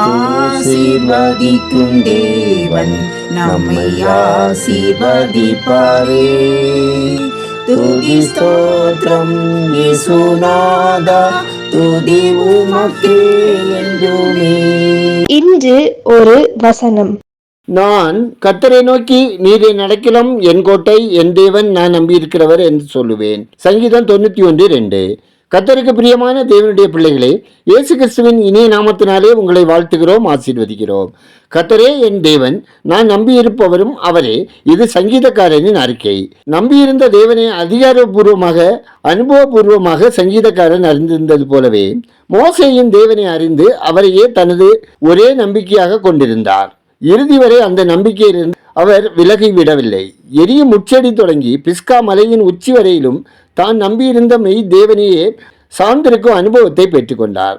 ஆசீர்வதிக்கும் தேவன் நம்மை ஆசீர்வதிப்பாரே. துதி ஸ்தோத்திரம் இயேசுநாதா துதி உமக்கே என்றுமே. இன்று ஒரு வசனம். நான் கத்தரை நோக்கி நீரை நடக்கலாம் என் கோட்டை என் தேவன் நான் நம்பியிருக்கிறவர் என்று சொல்லுவேன். சங்கீதம் தொண்ணூற்றி ஒன்று ரெண்டு. கத்தருக்கு பிரியமான தேவனுடைய பிள்ளைகளே இயேசு கிறிஸ்துவின் இனிய நாமத்தினாலே உங்களை வாழ்த்துகிறோம் ஆசீர்வதிக்கிறோம். கத்தரே என் தேவன் நான் நம்பியிருப்பவரும் அவரே இது சங்கீதக்காரனின் அறிக்கை. நம்பியிருந்த தேவனை அதிகாரபூர்வமாக அனுபவபூர்வமாக சங்கீதக்காரன் அறிந்திருந்தது போலவே மோசையின் தேவனை அறிந்து அவரையே தனது ஒரே நம்பிக்கையாக கொண்டிருந்தார். இறுதி வரை அந்த நம்பிக்கையிலிருந்து அவர் விலகி விடவில்லை. எரியும் முச்செடி தொடங்கி பிஸ்கா மலையின் உச்சி வரையிலும் தான் நம்பியிருந்த மெய் தேவனையே சார்ந்திருக்கும் அனுபவத்தை பெற்றுக்கொண்டார்.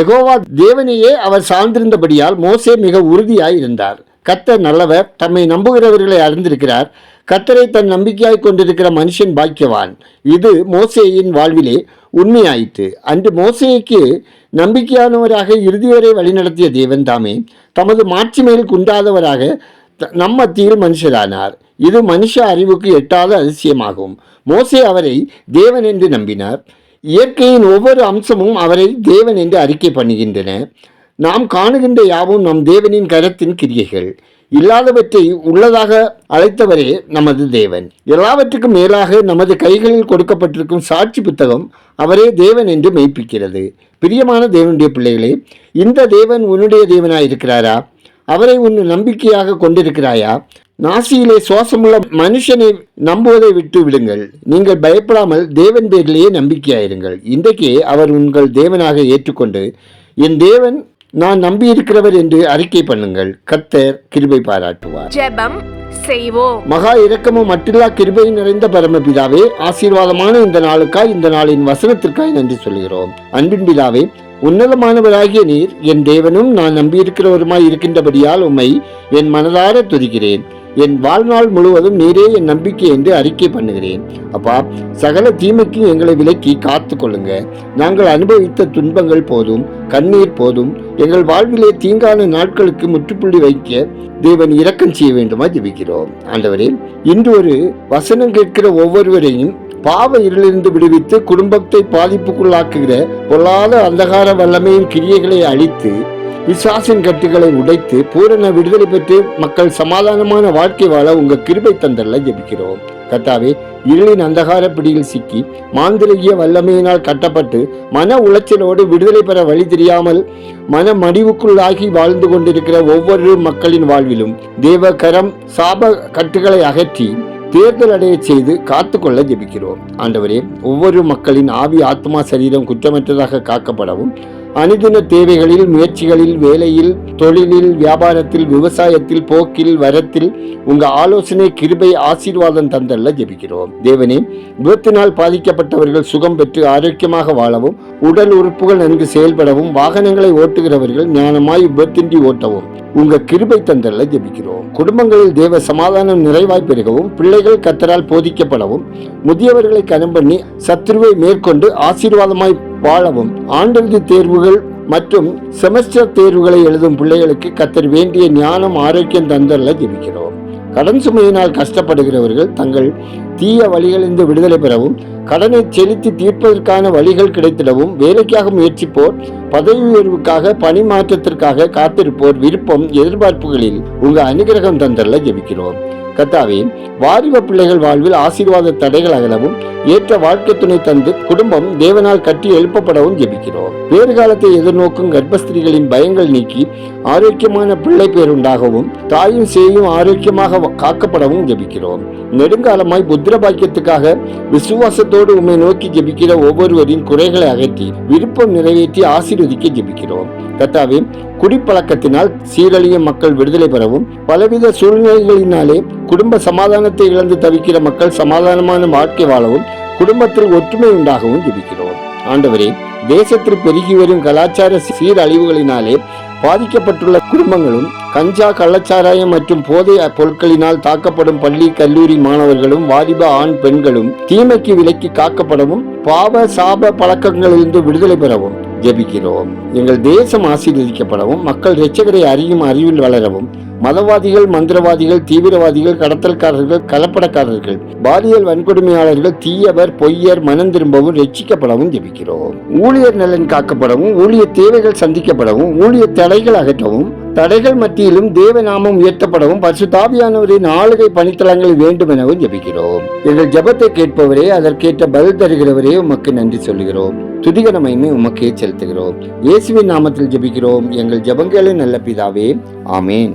எகோவா தேவனையே அவர் சார்ந்திருந்தபடியால் மோசே மிக உறுதியாய் இருந்தார் கத்தர் நல்லவர் தம்மை நம்புகிறவர்களை அறிந்திருக்கிறார். கத்தரை தன் நம்பிக்கையாய் கொண்டிருக்கிற மனுஷன் பாக்கியவான். இது மோசேயின் வாழ்விலே உண்மையாயிற்று. அன்று மோசேக்கு நம்பிக்கையானவராக இறுதிவரை வழிநடத்திய தேவன் தாமே தமது மாட்சி மேல் குண்டாதவராக த- மனுஷரானார். இது மனுஷ அறிவுக்கு எட்டாத அதிசயமாகும். மோசே அவரை தேவன் என்று நம்பினார். இயற்கையின் ஒவ்வொரு அம்சமும் அவரை தேவன் என்று அறிக்கை பண்ணுகின்றன. நாம் காணுகின்ற யாவும் நம் தேவனின் கரத்தின் கிரியைகள். இல்லாதவற்றை உள்ளதாக அழைத்தவரே நமது தேவன். எல்லாவற்றுக்கும் மேலாக நமது கைகளில் கொடுக்கப்பட்டிருக்கும் சாட்சி புத்தகம் அவரே தேவன் என்று மெய்ப்பிக்கிறது. பிரியமான தேவனுடைய பிள்ளைகளே இந்த தேவன் உன்னுடைய தேவனாக இருக்கிறாரா அவரை உன் நம்பிக்கையாக கொண்டிருக்கிறாயா? நாசியிலே சுவாசமுள்ள மனுஷனை நம்புவதை விட்டு விடுங்கள். நீங்கள் பயப்படாமல் தேவன் பேரிலேயே நம்பிக்கையாயிருங்கள். இன்றைக்கே அவர் உங்கள் தேவனாக ஏற்றுக்கொண்டு என் தேவன் நான் நம்பியிருக்கிறவர் என்று அறிக்கை பண்ணுங்கள். கத்தர் கிருபை பாராட்டுவார். ஜெபம் செய்வோம். மகா இரக்கமும் மட்டில்லா கிருபை நிறைந்த பரமபிதாவே ஆசீர்வாதமான இந்த நாளுக்காய் இந்த நாளின் வசனத்திற்காய் நன்றி சொல்கிறோம் அன்பின் பிதாவே உன்னதமானவராகிய நீர் என் தேவனும் நான் நம்பியிருக்கிறவருமாய் இருக்கின்றபடியால் உம்மை என் மனதார துதிக்கிறேன். என் வாழ்நாள் முழுவதும் நீரே என் நம்பிக்கை என்று அறிக்கை பண்ணுகிறேன். அப்பா சகல தீமைக்கு எங்களை விலக்கி காத்து கொள்ளுங்க நாங்கள் அனுபவித்த துன்பங்கள் போதும் கண்ணீர் போதும். எங்கள் வாழ்விலே தீங்கான நாட்களுக்கு முற்றுப்புள்ளி வைக்க தேவன் இரக்கம் செய்ய வேண்டுமா ஜெபிக்கிறோம். ஆண்டவரே இன்று ஒரு வசனம் கேட்கிற ஒவ்வொருவரையும் பாவ இருளிலிருந்து விடுவித்து குடும்பத்தை பாதிப்புக்குள்ளாக்குகிற பொல்லாத அந்தகார வல்லமையின் கிரியைகளை அழித்து விசுவாசின் கட்டுகளை உடைத்து பூரண விடுதலை பெற்று மக்கள் சமாதானமான வாழ்க்கை வாழ உங்க கிருபை தந்தல்ல ஜபிக்கிறோம். கத்தாவே இருளின் அந்தகார பிடியில் சிக்கி மாந்திரகிய வல்லமையினால் கட்டப்பட்டு மன உளைச்சலோடு விடுதலை பெற வழி தெரியாமல் மன மடிவுக்குள்ளாகி வாழ்ந்து கொண்டிருக்கிற ஒவ்வொரு மக்களின் வாழ்விலும் தேவகரம் சாப கட்டுகளை அகற்றி தேர்தல் அடைய செய்து காத்துக்கொள்ள ஜெபிக்கிறோம். ஆண்டவரே ஒவ்வொரு மக்களின் ஆவி ஆத்மா சரீரம் குற்றமற்றதாக காக்கப்படவும் அனுதின தேவைகளில் முயற்சிகளில் வேலையில் தொழிலில் வியாபாரத்தில் விவசாயத்தில் போக்கில் வரத்தில் உங்க ஆலோசனை கிருபை ஆசீர்வாதம் தந்தல்ல ஜெபிக்கிறோம். தேவனே விபத்தினால் பாதிக்கப்பட்டவர்கள் சுகம் பெற்று ஆரோக்கியமாக வாழவும் உடல் உறுப்புகள் நன்கு செயல்படவும் வாகனங்களை ஓட்டுகிறவர்கள் ஞானமாய் விபத்தின்றி ஓட்டவும் உங்க கிருபை தந்தல்ல ஜெபிக்கிறோம். குடும்பங்களில் தேவ சமாதானம் நிறைவாய் பெருகவும் பிள்ளைகள் கத்தரால் போதிக்கப்படவும் முதியவர்களை கனம் பண்ணி சத்ருவை மேற்கொண்டு ஆசீர்வாதமாய் வாழவும் ஆண்டிறுதி தேர்வுகள் மற்றும் செமஸ்டர் தேர்வுகளை எழுதும் பிள்ளைகளுக்கு கத்தர் வேண்டிய ஞானம் ஆரோக்கியம் தந்தல்ல ஜெபிக்கிறோம். கடன் சுமையினால் கஷ்டப்படுகிறவர்கள் தங்கள் தீய வழிகளிலிருந்து விடுதலை பெறவும் கடனை செலுத்தி தீர்ப்பதற்கான வழிகள் கிடைத்திடவும் வேலைக்காக முயற்சிப்போர் பதவி உயர்வுக்காக பணி மாற்றத்திற்காக காத்திருப்போர் விருப்பம் எதிர்பார்ப்புகளில் உங்கள் அனுகிரகம் தந்தல்ல ஜெபிக்கிறோம். கத்தாவே வாரிப பிள்ளைகள் வாழ்வில் ஆசீர்வாத தடைகள் அகலவும் ஏற்ற வாழ்க்கை துணை தந்து குடும்பம் தேவனால் கட்டி எழுப்பப்படவும் ஜெபிக்கிறோம். வேறு காலத்தை எதிர்நோக்கும் கர்ப்பஸ்திரிகளின் பயங்கள் நீக்கி ஆரோக்கியமான பிள்ளை பேருண்டாகவும் தாயும் சேயும் ஆரோக்கியமாக காக்கப்படவும் ஜெபிக்கிறோம். நெடுங்காலமாய் புத்திர பாக்கியத்துக்காக விசுவாசத்தோடு உம்மை நோக்கி ஜெபிக்கிற ஒவ்வொருவரின் குறைகளை அகற்றி விருப்பம் நிறைவேற்றி ஆசீர்வதிக்க ஜெபிக்கிறோம். கத்தாவே குடிப்பழக்கத்தினால் சீரழியும் மக்கள் விடுதலை பெறவும் பலவித சூழ்நிலைகளினாலே குடும்ப சமாதானத்தை இழந்து தவிக்கிற மக்கள் சமாதானமான வாழ்க்கை வாழவும் குடும்பத்தில் ஒற்றுமை உண்டாகவும் ஜெபிக்கிறோம். ஆண்டவரே தேசத்தில் பெருகி வரும் கலாச்சார சீரழிவுகளினாலே பாதிக்கப்பட்டுள்ள குடும்பங்களும் கஞ்சா கள்ளச்சாராயம் மற்றும் போதை பொருட்களினால் தாக்கப்படும் பள்ளி கல்லூரி மாணவர்களும் வாலிப ஆண் பெண்களும் தீமைக்கு விலக்கி காக்கப்படவும் பாவ சாப பழக்கங்களிலிருந்து விடுதலை பெறவும் ஜெபிக்கிறோம். எங்கள் தேசம் ஆசீர்வதிக்கப்படவும் மக்கள் இரட்சகரை அறியும் அறிவில் வளரவும் மதவாதிகள் மந்திரவாதிகள் தீவிரவாதிகள் கடத்தல்காரர்கள் கலப்படக்காரர்கள் பாலியல் வன்கொடுமையாளர்கள் தீயவர் பொய்யர் மனம் திரும்பவும் ரட்சிக்கப்படவும் ஜெபிக்கிறோம். ஊழியர் நலன் காக்கப்படவும் ஊழியர் தேவைகள் சந்திக்கப்படவும் ஊழியர் தடைகள் அகற்றவும் தடைகள் மத்தியிலும் தேவ நாமம் உயர்த்தப்படவும் பரிசுத்தாவியானவரின் ஆளுகை பணித்தளங்கள் வேண்டும் எனவும் ஜபிக்கிறோம். எங்கள் ஜெபத்தை கேட்பவரே அதற்கேற்ற பதில் தருகிறவரே உமக்கு நன்றி சொல்லுகிறோம். துதிகரமையுமே உமக்கே செலுத்துகிறோம். இயேசுவின் நாமத்தில் ஜபிக்கிறோம். எங்கள் ஜெபங்களின் நல்ல பிதாவே ஆமேன்.